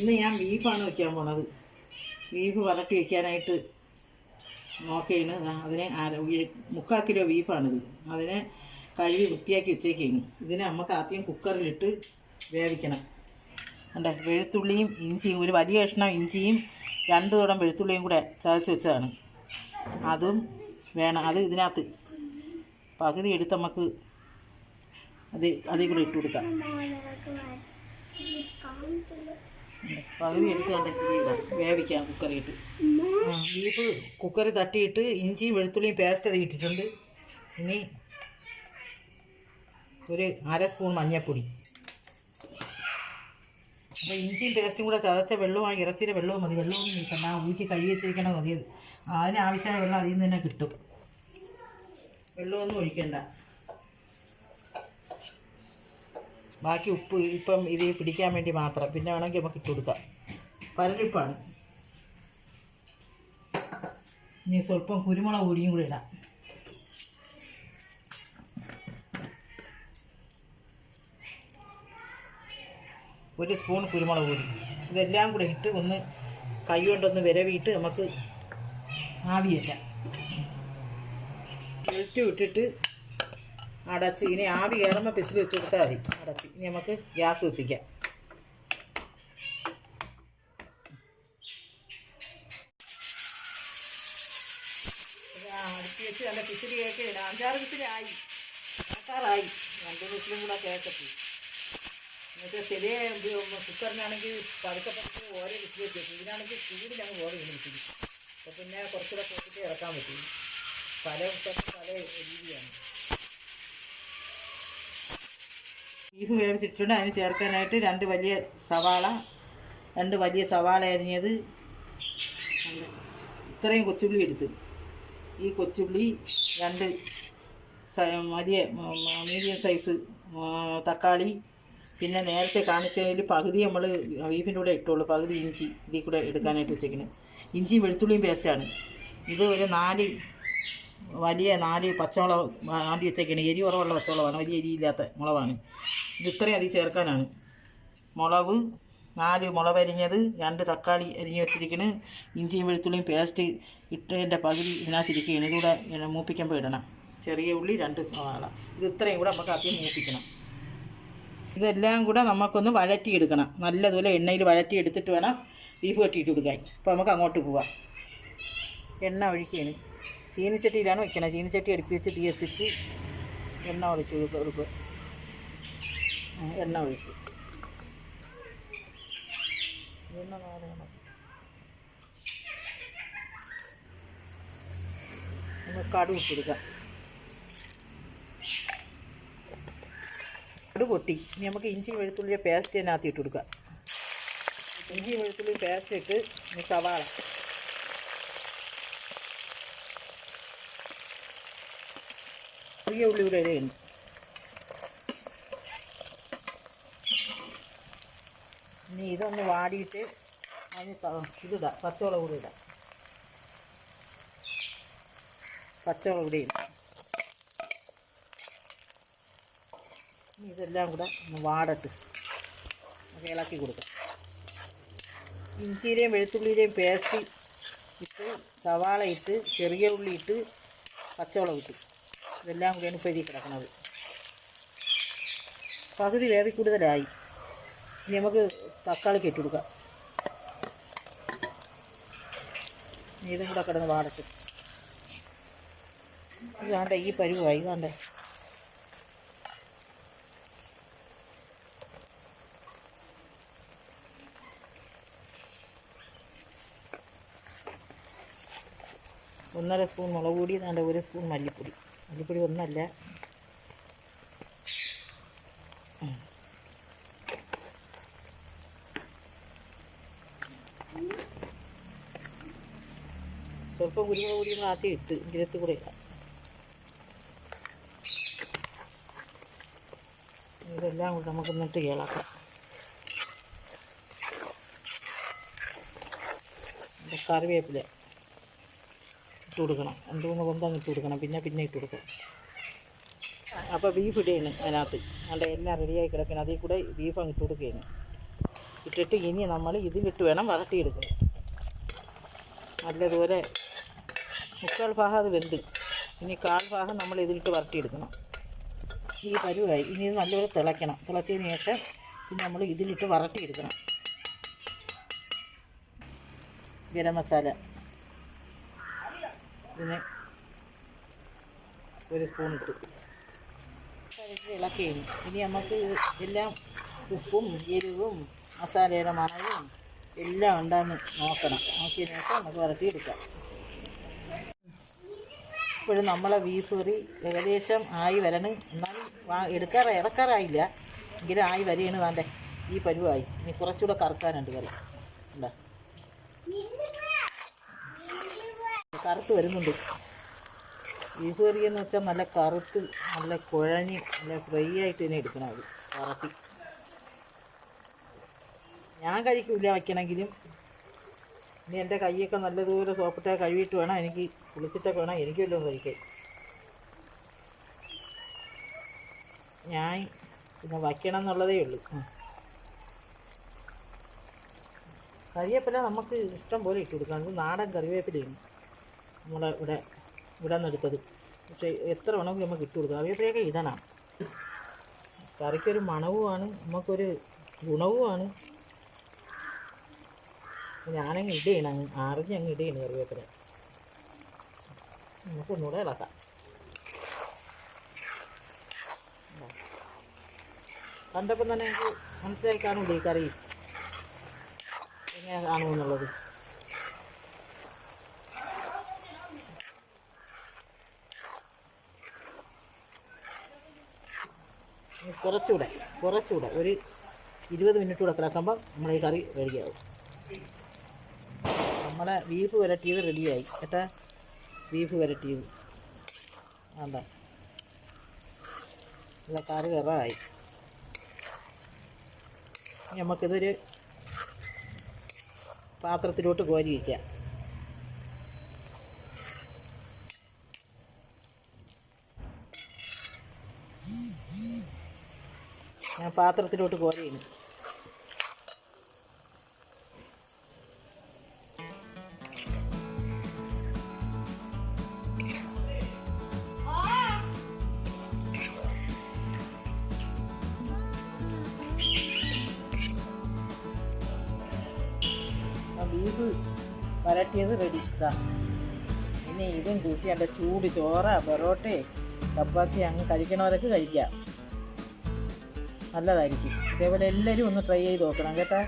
ഇന്ന് ഞാൻ ബീഫാണ് വയ്ക്കാൻ പോണത് ബീഫ് വരട്ടി വയ്ക്കാനായിട്ട് നോക്കിയാണ് അതിന് മുക്കാൽ കിലോ ബീഫാണിത് അതിനെ കഴുകി വൃത്തിയാക്കി വെച്ചേക്കാണ് ഇതിനെ നമുക്ക് ആദ്യം കുക്കറിലിട്ട് വേവിക്കണം കണ്ടേ വെളുത്തുള്ളിയും ഇഞ്ചിയും ഒരു വലിയ കഷ്ണം ഇഞ്ചിയും രണ്ട് തോടം വെളുത്തുള്ളിയും കൂടെ ചതച്ച് വെച്ചതാണ് അതും വേണം അത് ഇതിനകത്ത് പകുതി എടുത്ത് നമുക്ക് അത് അതിൽ കൂടെ ഇട്ട് കൊടുക്കാം പകുതി എടുത്ത് കണ്ട് വേവിക്കാം കുക്കറിയിട്ട്. ബീഫ് കുക്കറി തട്ടിയിട്ട് ഇഞ്ചിയും വെളുത്തുള്ളിയും പേസ്റ്റ് അത് ഇട്ടിട്ടുണ്ട്. ഇനി ഒരു അര സ്പൂൺ മഞ്ഞൾപ്പൊടി. അപ്പോൾ ഇഞ്ചിയും പേസ്റ്റും കൂടെ ചതച്ച വെള്ളവും ഇറച്ചിയുടെ വെള്ളവും മതി. വെള്ളവും നീക്കണ്ട ഊറ്റി കഴുകി വെച്ചിരിക്കണം മതി. അതിനാവശ്യമായ വെള്ളം അതിൽ നിന്ന് തന്നെ കിട്ടും. വെള്ളമൊന്നും ഒഴിക്കണ്ട. ബാക്കി ഉപ്പ് ഇപ്പം ഇത് പിടിക്കാൻ വേണ്ടി മാത്രം. പിന്നെ വേണമെങ്കിൽ നമുക്ക് ഇട്ട് കൊടുക്കാം. പരലിപ്പാണ്. ഇനി സ്വല്പം കുരുമുളക് പൊടിയും കൂടി ഇടാം. ഒരു സ്പൂൺ കുരുമുളക് പൊടി. ഇതെല്ലാം കൂടെ ഇട്ട് ഒന്ന് കൈ കൊണ്ടൊന്ന് വിരവിയിട്ട് നമുക്ക് ആവിയല്ല ഇട്ടിട്ട് അടച്ച് ഇനി ആവി കയറുമ്പോൾ പിസിൽ വെച്ച് കൊടുത്താൽ മതി. അടച്ച്. ഇനി നമുക്ക് ഗ്യാസ് കത്തിക്കാം. അടുത്ത് വെച്ച് നല്ല പിസിൽ ഇടാം. അഞ്ചാറ് പിസിലായി ആക്കാറായി. രണ്ട് പിസിലും കൂടെ കേൾക്കത്തി എന്നിട്ട് ചെറിയ കുക്കറിനാണെങ്കിൽ പതുക്കെ പതുക്കെ ഓരോ വിസിൽ വെച്ച് വെച്ചു ഇതിനാണെങ്കിൽ ചൂടിലങ്ങ് ഓരോ അപ്പോൾ പിന്നെ കുറച്ചുകൂടെ കുറച്ചിട്ട് ഇറക്കാൻ പറ്റും. പല കുക്കറിന് പല രീതിയാണ്. ബീഫ് വേവിച്ചിട്ടുണ്ട് അതിന് ചേർക്കാനായിട്ട് രണ്ട് വലിയ സവാള രണ്ട് വലിയ സവാള അരിഞ്ഞത് ഇത്രയും കൊച്ചുള്ളി എടുത്ത്. ഈ കൊച്ചുള്ളി രണ്ട് വലിയ മീഡിയം സൈസ് തക്കാളി പിന്നെ നേരത്തെ കാണിച്ചതിൽ പകുതി നമ്മൾ ബീഫിന്റെ കൂടെ ഇട്ടുള്ളൂ പകുതി ഇഞ്ചി ഇതിൽ കൂടെ എടുക്കാനായിട്ട് വെച്ചേക്കുന്നത് ഇഞ്ചിയും വെളുത്തുള്ളിയും പേസ്റ്റാണ് ഇത് ഒരു നാല് വലിയ നാല് പച്ചമുളക് ആദ്യം വെച്ചേക്കാണ്. എരി കുറവുള്ള പച്ചമുളകാണ്. വലിയ എരിയില്ലാത്ത മുളകാണ്. ഇത് ഇത്രയും അതിൽ ചേർക്കാനാണ്. മുളക് നാല് മുളക് അരിഞ്ഞത് രണ്ട് തക്കാളി അരിഞ്ഞ് വെച്ചിരിക്കണ്. ഇഞ്ചിയും വെളുത്തുള്ളിയും പേസ്റ്റ് ഇട്ടതിന്റെ പകുതി ഇതിനകത്തിരിക്കുകയാണ് ഇതുകൂടെ മൂപ്പിക്കുമ്പോൾ ഇടണം. ചെറിയ ഉള്ളി രണ്ട് സവാള ഇത് ഇത്രയും കൂടെ നമുക്ക് ആദ്യം മൂപ്പിക്കണം. ഇതെല്ലാം കൂടെ നമുക്കൊന്ന് വഴറ്റിയെടുക്കണം. നല്ലതുപോലെ എണ്ണയിൽ വഴറ്റി എടുത്തിട്ട് വേണം ബീഫ് കെട്ടിയിട്ട് കൊടുക്കാൻ. അപ്പോൾ നമുക്ക് അങ്ങോട്ട് പോവാം. എണ്ണ ഒഴിക്കുകയാണ്. ചീനിച്ചട്ടിയിലാണ് വെക്കണത്. ചീനിച്ചട്ടി അടുപ്പി വെച്ച് തീ എത്തിച്ച് എണ്ണ ഒഴിച്ച് കൊടുക്കുക എണ്ണ ഒഴിച്ച്. എണ്ണ കടു കൊടുക്കാം കടു പൊട്ടി. ഇനി നമുക്ക് ഇഞ്ചി വെളുത്തുള്ളിയുടെ പേസ്റ്റ് അതിനകത്ത് ഇട്ട് കൊടുക്കാം. ഇഞ്ചി വെളുത്തുള്ളി പേസ്റ്റ് ഇട്ട് ഇനി സവാള. ചെറിയ ഉള്ളി ഇവിടെ ഇടയുണ്ട്. ഇനി ഇതൊന്ന് വാടിയിട്ട് അതിന് ഇതിടാം. പച്ചമുളക് കൂടി ഇടാം. പച്ചവള കൂടി ഇനി ഇതെല്ലാം കൂടെ ഒന്ന് വാടട്ട്. ഇളക്കി കൊടുക്കാം. ഇഞ്ചിയിലെയും വെളുത്തുള്ളിയിലെയും പേസ്റ്റ് ഇട്ട് സവാള ഇട്ട് ചെറിയ ഉള്ളി ഇട്ട് പച്ചവള ഇട്ട്. ഇതെല്ലാം കൂടിയാണ് ഉപ്പേരി കിടക്കുന്നത് പകുതി വേവി കൂടുതലായി. ഇനി നമുക്ക് തക്കാളിക്ക് ഇട്ട് കൊടുക്കാം. ഇതും കൂടെ കിടന്ന് വാടക്ക് ഇതാണ്ട ഈ പരുവായി ഇതാണ്ടേ ഒന്നര സ്പൂൺ മുളക് പൊടി ഇതാണ്ട് ഒരു സ്പൂൺ മല്ലിപ്പൊടി. മല്ലിപ്പൊടി ഒന്നല്ല. സ്വല്പം കുരുമുളക് ഒന്ന് ആദ്യം ഇട്ട് ഇതിനകത്ത് കൂടെ ഇടാം. ഇതെല്ലാം കൂടെ നമുക്ക് എന്നിട്ട് ഇളക്കാം. ഇത് കറിവേപ്പില. ഇട്ട് കൊടുക്കണം രണ്ട് മൂന്ന് കൊന്തം ഇട്ട് കൊടുക്കണം പിന്നെ പിന്നെ ഇട്ട് കൊടുക്കണം അപ്പോൾ ബീഫ് ഇടുകയാണ് അതിനകത്ത്. അതിന്റെ എല്ലാം റെഡിയായി കിടക്കണം. അതിൽ കൂടെ ബീഫ് അങ്ങ് ഇട്ട് കൊടുക്കുകയാണ് ഇട്ടിട്ട് ഇനി നമ്മൾ ഇതിലിട്ട് വേണം വരട്ടിയെടുക്കുക നല്ലതുപോലെ മുക്കാൽ ഭാഗം അത് വെന്ത്. ഇനി കാൽ ഭാഗം നമ്മൾ ഇതിലിട്ട് വരട്ടിയെടുക്കണം. ഈ പരുവായി. ഇനി ഇത് നല്ലപോലെ തിളയ്ക്കണം. തിളച്ചതിന് ശേഷം പിന്നെ നമ്മൾ ഇതിലിട്ട് വരട്ടിയെടുക്കണം. ഗരം മസാല. ഇതിന് ഒരു സ്പൂൺ ഇട്ടു. ഇട്ട് ഇളക്കി ഇനി നമുക്ക് എല്ലാം ഉപ്പും എരിവും മസാലയുടെ മണവും എല്ലാം ഉണ്ടാന്ന് നോക്കണം. നോക്കിയതിന് ശേഷം നമുക്ക് വരട്ടിയെടുക്കാം ഇപ്പോഴും നമ്മളെ ബീഫ് കറി ഏകദേശം ആയി വരണം. എന്നാലും വാ എടുക്കാറായി ഇറക്കാറായില്ല. എങ്കിലും ആയി വരികയാണ് വേണ്ടേ. ഈ പരുവായി. ഇനി കുറച്ചുകൂടെ കറക്കാനുണ്ട് കറി എന്താ കറുത്ത് വരുന്നുണ്ട്. ബീഫ് കറി എന്ന് വെച്ചാൽ നല്ല കറുത്ത് നല്ല കുഴഞ്ഞ് നല്ല ഫ്രൈ ആയിട്ട് തന്നെ എടുക്കണം അത് കറത്തി ഞാൻ കഴിക്കില്ല വയ്ക്കണമെങ്കിലും ഇനി എന്റെ കൈയൊക്കെ നല്ലതുപോലെ സോപ്പിട്ട കഴുകിയിട്ട് വേണം എനിക്ക് കുളിച്ചിട്ടൊക്കെ വേണം എനിക്ക് വല്ലതും കഴിക്കാൻ. ഞാൻ പിന്നെ വയ്ക്കണം എന്നുള്ളതേ ഉള്ളൂ. കറിവേപ്പില നമുക്ക് ഇഷ്ടം പോലെ ഇട്ട് കൊടുക്കാം നാടൻ കറിവേപ്പിലയാണ്. നമ്മളെ ഇവിടെ ഇവിടെ നിന്ന് എടുത്തത് പക്ഷേ എത്ര വേണമെങ്കിലും നമുക്ക് ഇട്ട് കൊടുക്കാം. കറിവേപ്പിലയൊക്കെ ഇടണം കറിക്കൊരു മണവുമാണ് നമുക്കൊരു ഗുണവുമാണ്. ഞാനങ്ങ് ഇടുകയാണ് അങ്ങ് അറിഞ്ഞ് അങ്ങ് ഇടുകയാണ് കറിവേപ്പില. നമുക്കൊന്നുകൂടെ ഇളക്കാം. കണ്ടപ്പം തന്നെ എനിക്ക് മനസ്സിലായി കാണൂലേ ഈ കറി. എങ്ങനെ കാണുമെന്നുള്ളത്. കുറച്ചുകൂടെ കുറച്ചുകൂടെ ഒരു ഇരുപത് മിനിറ്റ് കൂടെ കിടക്കുമ്പം നമ്മൾ ഈ കറി റെഡിയാവും നമ്മളെ ബീഫ് വരട്ടിയത് റെഡിയായി കേട്ടാ ബീഫ് വരട്ടിയത് വേണ്ട നല്ല കറി ഇനി നമുക്കിതൊരു പാത്രത്തിലോട്ട് കോരി വയ്ക്കാം ഞാൻ പാത്രത്തിലോട്ട് കോരയിന് വരട്ടിയത് റെഡി ഇനി ഇതും കൂട്ടി എന്റെ ചൂട് ചോറ പൊറോട്ടയെ ചപ്പാത്തി അങ്ങ് കഴിക്കണവരൊക്കെ കഴിക്കാം. നല്ലതായിരിക്കും. ഇതേപോലെ എല്ലാവരും ഒന്ന് ട്രൈ ചെയ്ത് നോക്കണം കേട്ടാ.